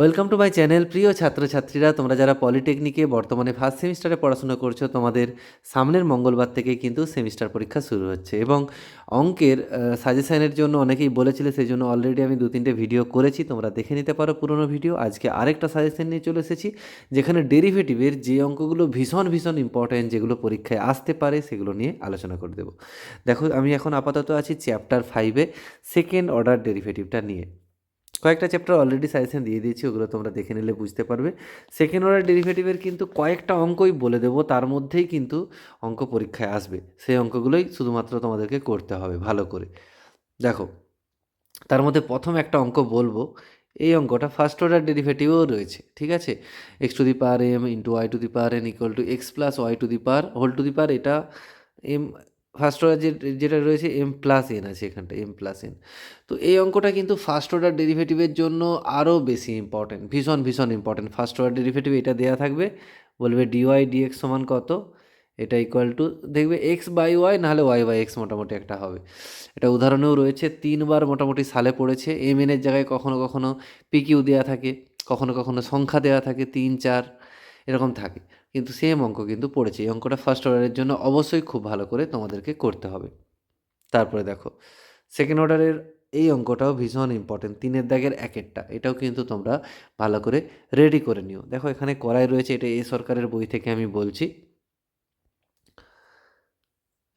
Welcome to my channel প্রিয় ছাত্রছাত্রীরা। তোমরা যারা পলিটেকনিকে বর্তমানে ফার্স্ট সেমিস্টারে পড়াশোনা করছ, তোমাদের সামনের মঙ্গলবার থেকে কিন্তু সেমিস্টার পরীক্ষা শুরু হচ্ছে এবং অঙ্কের সাজেশানের জন্য অনেকেই বলেছিলে সেই জন্য অলরেডি আমি দু তিনটে ভিডিও করেছি, তোমরা দেখে নিতে পারো পুরোনো ভিডিও আজকে আরেকটা সাজেশন নিয়ে চলে এসেছি, যেখানে ডেরিভেটিভের যে অঙ্কগুলো ভীষণ ভীষণ ইম্পর্ট্যান্ট যেগুলো পরীক্ষায় আসতে পারে, সেগুলো নিয়ে আলোচনা করে দেবো। দেখো, আমি এখন আপাতত আছি চ্যাপ্টার ফাইভে সেকেন্ড অর্ডার ডেরিভেটিভটা নিয়ে। কয়েকটা চ্যাপ্টার অলরেডি সাজেশন দিয়ে দিয়েছি, ওগুলো তোমরা দেখে নিলে বুঝতে পারবে। সেকেন্ড অর্ডার ডেরিভেটিভের কিন্তু কয়েকটা অঙ্কই বলে দেবো, তার মধ্যেই কিন্তু অঙ্ক পরীক্ষায় আসবে। সেই অঙ্কগুলোই শুধুমাত্র তোমাদেরকে করতে হবে, ভালো করে। দেখো, তার মধ্যে প্রথম একটা অঙ্ক বলব, এই অঙ্কটা ফার্স্ট অর্ডার ডেরিভেটিভও রয়েছে, ঠিক আছে? X to the power M into Y to the power N equal to X plus Y to the power whole to the power এটা এম ফার্স্ট অর্ডার যেটা রয়েছে এম প্লাস এন আছে এখানটা M plus N তো এই অঙ্কটা কিন্তু first order ডেরিভেটিভের জন্য আরও বেশি ইম্পর্টেন্ট ভীষণ ভীষণ ইম্পর্টেন্ট ফার্স্ট অর্ডার ডেরিভেটিভ এটা দেওয়া থাকবে, বলবে ডিওয়াই ডিএক্স সমান কত? এটা ইকুয়াল টু দেখবে এক্স বাই ওয়াই নাহলে ওয়াই বাই এক্স মোটামুটি একটা হবে। এটা উদাহরণেও রয়েছে, তিনবার মোটামুটি সালে পড়েছে এম এনের জায়গায় কখনো কখনো পিকিউ দেওয়া থাকে, কখনো কখনো সংখ্যা দেওয়া থাকে, তিন, চার, এরকম থাকে। কিন্তু সেম অঙ্ক কিন্তু পড়েছে। এই অঙ্কটা ফার্স্ট অর্ডারের জন্য অবশ্যই খুব ভালো করে তোমাদেরকে করতে হবে। তারপরে দেখো সেকেন্ড অর্ডারের এই অঙ্কটাও ভীষণ ইম্পর্টেন্ট তিনের দাগের একেরটা, এটাও কিন্তু তোমরা ভালো করে রেডি করে নিও। দেখো, এখানে করাই রয়েছে, এটা এ সরকারের বই থেকে আমি বলছি।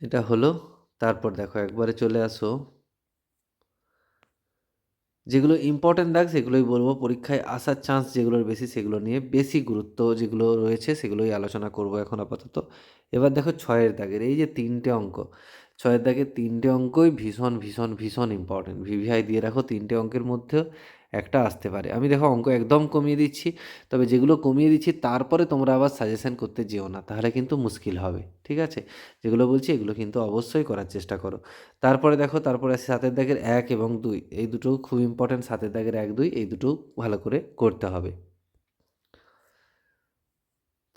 এটা হলো, তারপর দেখো, একবারে চলে আসো। যেগুলো ইম্পর্টেন্ট দাগ সেগুলোই বলব। পরীক্ষায় আসার চান্স যেগুলোর বেশি, সেগুলো নিয়ে বেশি গুরুত্ব যেগুলো রয়েছে, সেগুলোই আলোচনা করব এখন আপাতত। এবার দেখো ছয়ের দাগের, এই যে তিনটে অঙ্ক, ছয়ের দাগের তিনটে অঙ্কই ভীষণ ভীষণ ভীষণ ইম্পর্টেন্ট ভিভিআই দিয়ে রাখো তিনটে অঙ্কের মধ্যেও। একটা আসতে পারে। আমি দেখো অঙ্ক একদম কমিয়ে দিচ্ছি, তবে যেগুলো কমিয়ে দিচ্ছি তারপরে তোমরা আবার সাজেশন করতে যেও না, তাহলে কিন্তু মুশকিল হবে, ঠিক আছে? যেগুলো বলছি এগুলো কিন্তু অবশ্যই করার চেষ্টা করো। তারপরে দেখো, তারপরে আছে সাতের দাগের এক এবং দুই, এই দুটো খুব ইম্পর্টেন্ট সাতের দাগের এক, দুই, এই দুটো ভালো করে করতে হবে।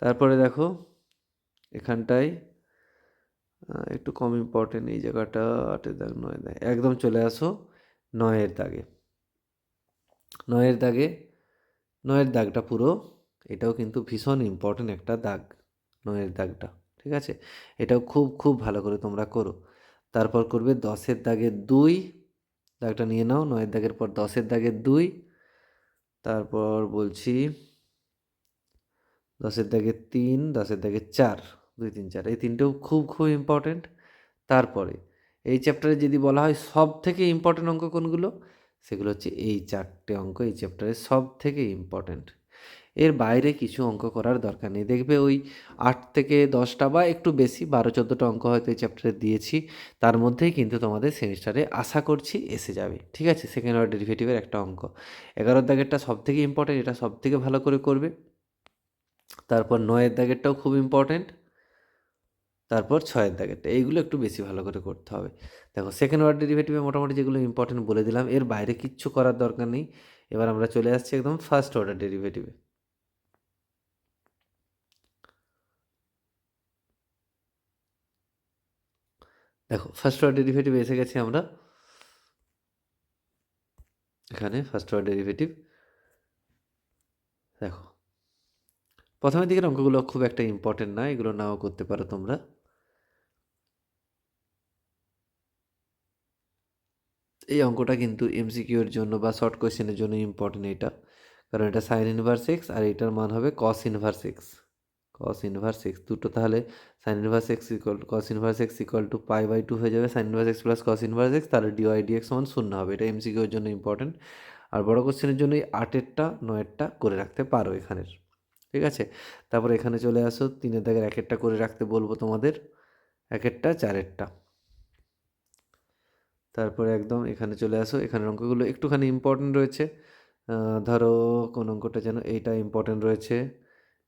তারপরে দেখো, এখানটায় একটু কম ইম্পর্টেন্ট এই জায়গাটা আটের দাগ নয় দাগ, একদম চলে আসো নয়ের দাগে। নয়ের দাগে, নয়ের দাগটা পুরো, এটাও কিন্তু ভীষণ ইম্পর্টেন্ট একটা দাগ, নয়ের দাগটা, ঠিক আছে? এটাও খুব খুব ভালো করে তোমরা করো। তারপর করবে দশের দাগের দুই, দাগটা নিয়ে নাও, নয়ের দাগের পর দশের দাগের দুই, তারপর বলছি দশের দাগের তিন, দশের দাগের চার, দুই, তিন, চার, এই তিনটেও খুব খুব ইম্পর্টেন্ট তারপরে এই চ্যাপ্টারে যদি বলা হয় সব থেকে ইম্পর্টেন্ট অঙ্ক কোনগুলো? সেগুলো হচ্ছে এই চারটে অঙ্ক, এই চ্যাপ্টারের সব থেকে ইম্পর্টেন্ট এর বাইরে কিছু অঙ্ক করার দরকার নেই। দেখবে ওই আট থেকে দশটা বা একটু বেশি, বারো, চোদ্দোটা অঙ্ক হয়তো এই চ্যাপ্টারে দিয়েছি। তার মধ্যেই কিন্তু তোমাদের সেমিস্টারে আশা করছি এসে যাবে। ঠিক আছে? সেকেন্ড অর্ডার ডেরিভেটিভের একটা অঙ্ক। এগারোর দাগেরটা সব থেকে ইম্পর্টেন্ট এটা সব থেকে ভালো করে করবে। তারপর নয়ের দাগেরটাও খুব ইম্পর্টেন্ট তারপর ছয়ের দাগেরটা, এইগুলো একটু বেশি ভালো করে করতে হবে। দেখো সেকেন্ড ওয়ার্ড ডেরিভেটিভে মোটামুটি যেগুলো ইম্পর্টেন্ট বলে দিলাম, এর বাইরে কিচ্ছু করার দরকার নেই। এবার আমরা চলে আসছি একদম ফার্স্ট অর্ডার ডেরিভেটিভে দেখো ফার্স্ট অর্ডার ডেরিভেটিভ এসে গেছি আমরা। এখানে ফার্স্ট অর্ডার ডেরিভেটিভ দেখো, প্রথমের দিকের অঙ্কগুলো খুব একটা ইম্পর্টেন্ট না, এগুলো নাও করতে পারো তোমরা। এই অঙ্কটা কিন্তু এমসিকিউর জন্য বা শর্ট কোয়েশ্চেনের জন্য ইম্পর্টেন্ট এটা। কারণ এটা সাইন ইনভার্স এক্স আর এটার মান হবে cos inverse X cos inverse X দুটো তাহলে sine inverse X equal cos inverse X equal to pi by two হয়ে যাবে। Sine inverse X plus cos inverse X তাহলে ডিওয়াই ডিএক্স সমান শূন্য হবে। এটা এমসিকিউর জন্য ইম্পর্টেন্ট আর বড় কোশ্চেনের জন্য এই আটেরটা নয়েরটা করে রাখতে পারো এখানের। ঠিক আছে? তারপর এখানে চলে আসো। তিনের দাগের একেরটা করে রাখতে বলব তোমাদের। একেরটা চারেরটা তারপরে একদম এখানে চলে আসো। এখানের অঙ্কগুলো একটুখানি ইম্পর্টেন্ট রয়েছে। ধরো কোন অঙ্কটা যেন এইটা ইম্পর্টেন্ট রয়েছে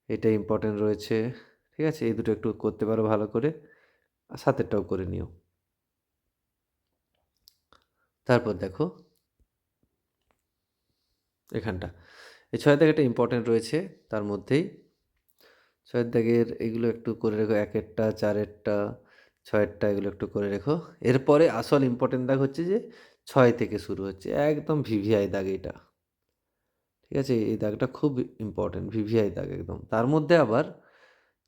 এটা ইম্পর্টেন্ট রয়েছে, ঠিক আছে? এই দুটো একটু করতে পারো ভালো করে। আর সাতেরটাও করে নিও। তারপর দেখো, এখানটা। এই ছয় দাগেরটা ইম্পর্টেন্ট রয়েছে তার মধ্যেই। ছয়ের দাগের এগুলো একটু করে রেখো, একেরটা, চারেরটা ছয়েরটা এগুলো একটু করে রেখো। এরপরে আসল ইম্পর্টেন্ট দাগ হচ্ছে যে, ছয় থেকে শুরু হচ্ছে, একদম ভিভিআই দাগ এটা। ঠিক আছে? এই দাগটা খুব ইম্পর্টেন্ট ভিভিআই দাগ একদম। তার মধ্যে আবার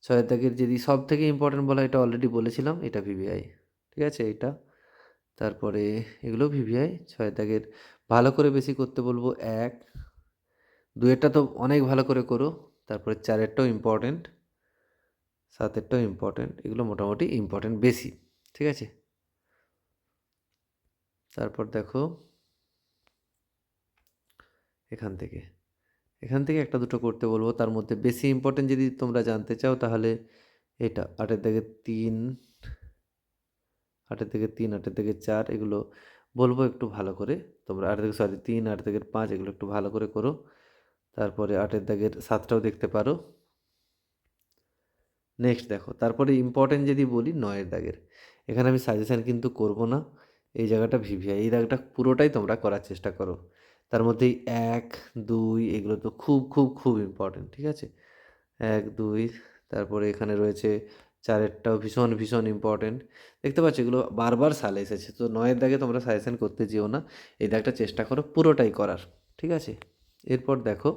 ছয়ের দাগের যদি সব থেকে ইম্পর্টেন্ট বলা এটা অলরেডি বলেছিলাম, এটা ভিভিআই। ঠিক আছে? এটা। তারপরে এগুলো ভিভিআই। ছয়ের দাগের ভালো করে বেশি করতে বলব, এক। দুয়েরটা তো অনেক ভালো করে করো, তারপরে চারেরটাও ইম্পর্টেন্ট সাতেরটাও ইম্পর্টেন্ট এগুলো মোটামুটি ইম্পর্টেন্ট বেশি, ঠিক আছে? তারপর দেখো, এখান থেকে এখান থেকে একটা দুটো করতে বলব, তার মধ্যে বেশি ইম্পর্টেন্ট যদি তোমরা জানতে চাও তাহলে এটা, আটের থেকে তিন, আটের থেকে তিন, আটের থেকে চার, এগুলো বলব একটু ভালো করে, তোমরা আটের থেকে সরি তিন, আটের থেকে পাঁচ, এগুলো একটু ভালো করে করো, তারপরে আটের দাগের সাতটাও দেখতে পারো নেক্সট দেখো, তারপরে ইম্পর্টেন্ট যদি বলি নয়ের দাগের। এখানে আমি সাজেশান কিন্তু করব না। এই জায়গাটা ভিভিআই এই দাগটা পুরোটাই তোমরা করার চেষ্টা করো। তার মধ্যেই এক, দুই, এগুলো তো খুব খুব খুব ইম্পর্টেন্ট ঠিক আছে? এক, দুই, তারপরে এখানে রয়েছে চারেরটাও ভীষণ ভীষণ ইম্পর্টেন্ট দেখতে পাচ্ছ এগুলো বারবার সালে এসেছে, তো নয়ের দাগে তোমরা সাজেশন করতে যেও না। এই দাগটা চেষ্টা করো পুরোটাই করার, ঠিক আছে? এরপর দেখো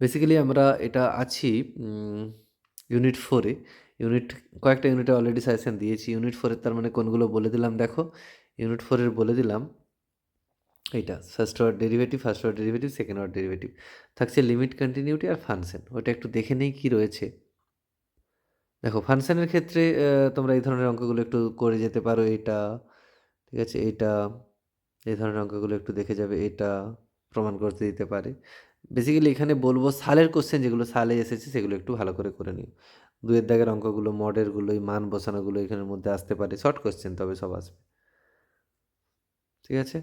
বেসিক্যালি আমরা এটা আছি ইউনিট ফোরে ইউনিট কয়েকটা ইউনিটে অলরেডি সাজেশন দিয়েছি। ইউনিট ফোরের তার মানে কোনগুলো বলে দিলাম, দেখো। ইউনিট ফোরের বলে দিলাম, এইটা first order derivative first order derivative second order derivative থাকছে লিমিট কন্টিনিউটি আর ফাংশন ওটা একটু দেখে নেই কী রয়েছে। দেখো ফাংশনের ক্ষেত্রে তোমরা এই ধরনের অঙ্কগুলো একটু করে যেতে পারো, এটা, ঠিক আছে? এটা, এই ধরনের অঙ্কগুলো একটু দেখে যাবে, এটা প্রমাণ করতে দিতে পারে। বেসিক্যালি এখানে বলব সালের কোশ্চেন যেগুলো সালে এসেছে, সেগুলো একটু ভালো করে করে নিও। দুয়ের দাগের অঙ্কগুলো মডেলগুলো এই মান বসানোগুলো এখানের মধ্যে আসতে পারে। শর্ট কোশ্চেন তবে সব আসবে। ঠিক আছে?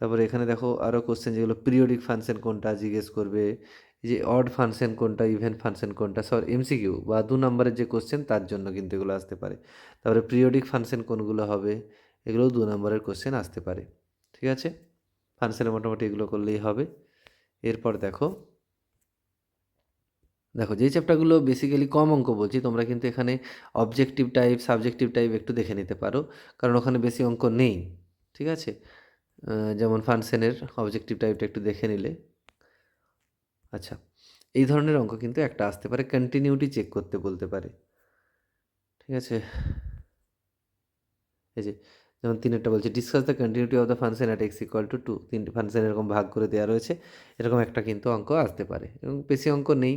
তারপরে এখানে দেখো আরও কোশ্চেন যেগুলো পিরিয়ডিক ফাংশন কোনটা জিজ্ঞেস করবে যে অড ফাংশন কোনটা ইভেন্ট ফাংশন কোনটা সর এমসিকিউ বা দু নম্বরের যে কোশ্চেন তার জন্য কিন্তু এগুলো আসতে পারে। তারপরে পিরিয়ডিক ফাংশন কোনগুলো হবে, এগুলোও দু নম্বরের কোশ্চেন আসতে পারে। ঠিক আছে? ফাংশনে মোটামুটি এগুলো করলেই হবে। এরপর দেখো দেখো, যেই চ্যাপ্টারগুলো বেসিক্যালি কম অঙ্ক বলছি, তোমরা কিন্তু এখানে অবজেক্টিভ টাইপ সাবজেক্টিভ টাইপ একটু দেখে নিতে পারো, কারণ ওখানে বেশি অঙ্ক নেই, ঠিক আছে? যেমন ফাংশনের অবজেক্টিভ টাইপটা একটু দেখে নিলে। আচ্ছা এই ধরনের অঙ্ক কিন্তু একটা আসতে পারে কন্টিনিউটি চেক করতে বলতে পারে, ঠিক আছে? এই যে যেমন তিনেরটা বলছে discuss the continuity of the function at X equal to two তিনটে ফাংশন এরকম ভাগ করে দেওয়া রয়েছে, এরকম একটা কিন্তু অঙ্ক আসতে পারে, এবং বেশি অঙ্ক নেই।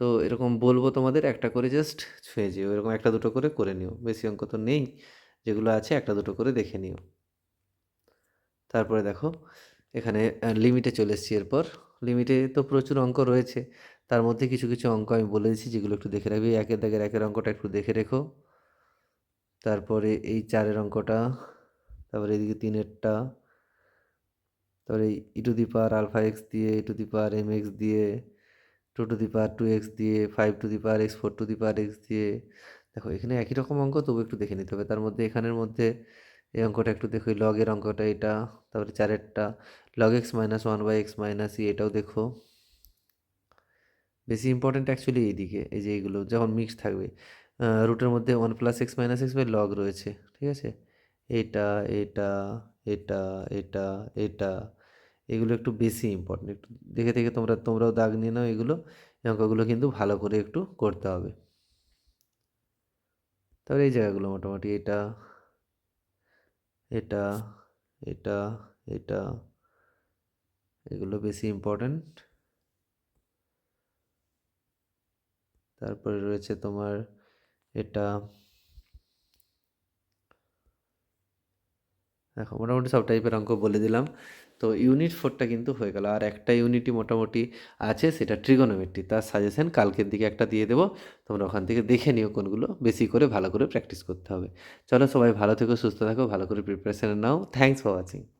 তো এরকম বলব তোমাদের, একটা করে জাস্ট ছুঁয়ে যেও, এরকম একটা দুটো করে করে নিও, বেশি অঙ্ক তো নেই, যেগুলো আছে একটা দুটো করে দেখে নিও। তারপরে দেখো, এখানে লিমিটে চলে এসেছি এরপর। লিমিটে তো প্রচুর অঙ্ক রয়েছে, তার মধ্যে কিছু কিছু অঙ্ক আমি বলে দিচ্ছি যেগুলো একটু দেখে রাখবি। একের দাগের একের অঙ্কটা একটু দেখে রেখো। তারপরে এই চারের অঙ্কটা তারপরে এদিকে তিনেরটা। তারপরে E to the power alpha X দিয়ে E to the power M X দিয়ে two to the power two X দিয়ে five to the power X four to the power X দিয়ে। দেখো, এখানে একই রকম অঙ্ক, তবু একটু দেখে নিতে হবে। তার মধ্যে এখানের মধ্যে এই অঙ্কটা একটু দেখো লগের অঙ্কটা এটা, তারপরে চারেরটা। Log X minus one by X minus E এটাও দেখো। বেশি ইম্পর্ট্যান্ট অ্যাকচুয়ালি এইদিকে, এই যে এইগুলো, যখন মিক্স থাকবে রুটের মধ্যে one plus X minus X by log রয়েছে, ঠিক আছে? এটা এটা এটা এটা এটা। এগুলো একটু বেশি ইম্পর্টেন্ট একটু দেখে দেখে তোমরা, তোমরাও দাগ নিয়ে নাও এগুলো এই অঙ্কগুলো কিন্তু ভালো করে একটু করতে হবে। তারপরে এই জায়গাগুলো মোটামুটি এটা এটা এটা এটা। এগুলো বেশি ইম্পর্ট্যান্ট তারপরে রয়েছে তোমার এটা দেখো, মোটামুটি সব টাইপের অঙ্ক বলে দিলাম। তো ইউনিট ফোরটা কিন্তু হয়ে গেল। আর একটা ইউনিটই মোটামুটি আছে, সেটা ট্রিগোনোমেট্রি তার সাজেশন কালকের দিকে একটা দিয়ে দেবো। তোমরা ওখান থেকে দেখে নিও কোনগুলো। বেশি করে ভালো করে প্র্যাকটিস করতে হবে। চলো সবাই ভালো থেকো, সুস্থ থাকো, ভালো করে preparation now. Thanks for watching